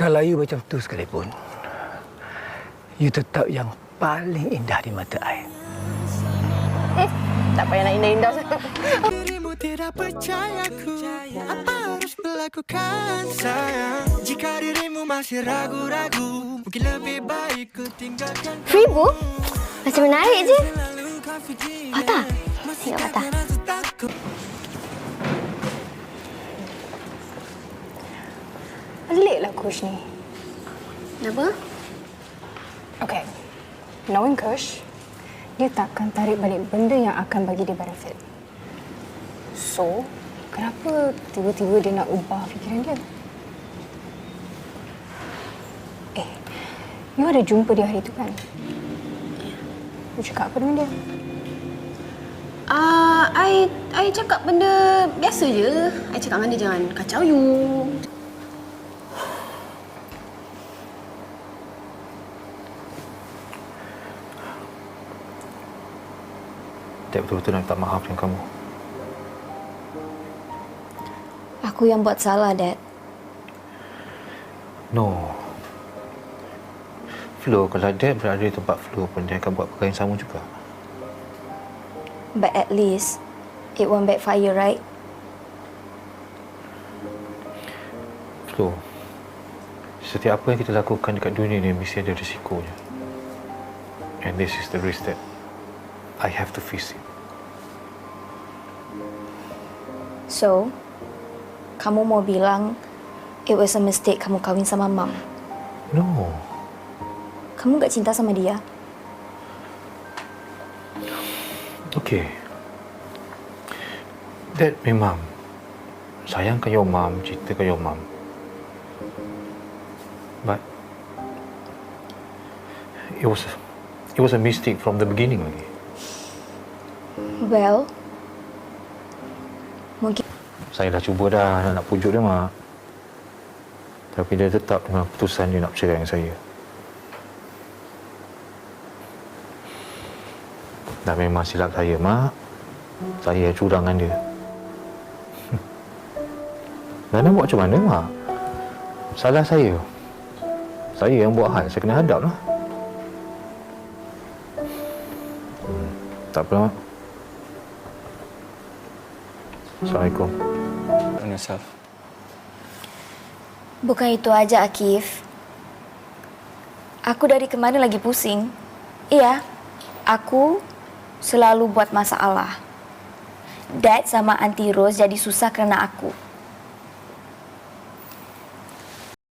Kalau you macam tu sekalipun, you tetap yang paling indah di mata I. Tak payah nak indah-indah sangat. Dirimu tidak percaya ku Apa harus melakukan sayang Jika dirimu masih ragu-ragu Mungkin lebih baik ku tinggalkan Free bu? Macam menarik je. Patah. Tengok patah. Takut Pelik lah Kush ni. Kenapa? Okay. Knowing Kush, dia takkan tarik balik benda yang akan bagi dia benefit. So, kenapa tiba-tiba dia nak ubah fikiran dia? Eh, you ada jumpa dia hari tu kan? You cakap apa dengan dia? Ah, uh, I I cakap benda biasa je. I cakap dengan dia jangan kacau you. Dad betul-betul nak minta maaf dengan kamu. Aku yang buat salah, Dad. No. Flo, kalau Dad berada di tempat Flo pun dia akan buat perkara yang sama juga. But at least, it won't backfire, right? Flo, setiap apa yang kita lakukan dekat dunia ni mesti ada risikonya. And this is the risk that I have to face it. So, kamu mau bilang it was a mistake kamu kahwin sama Mam. No. Kamu gak cinta sama dia? Okay. Dad memang sayangkan your mom, cintakan your mom. But it was it was a mistake from the beginning lagi. Well, mungkin Saya dah cuba dah nak, nak pujuk dia mak. Tapi dia tetap dengan keputusan dia nak bercerai dengan saya. Dan memang silap saya mak. Saya curang dengan dia. Dan nak buat macam mana mak? Salah saya. Saya yang buat hal, saya kena hadap lah. Hmm, tak apa mak. Assalamualaikum. on yourself. bukan itu aja Akif. Aku dari kemarin lagi pusing. Iya, aku selalu buat masalah. Dad sama Auntie Rose jadi susah karena aku.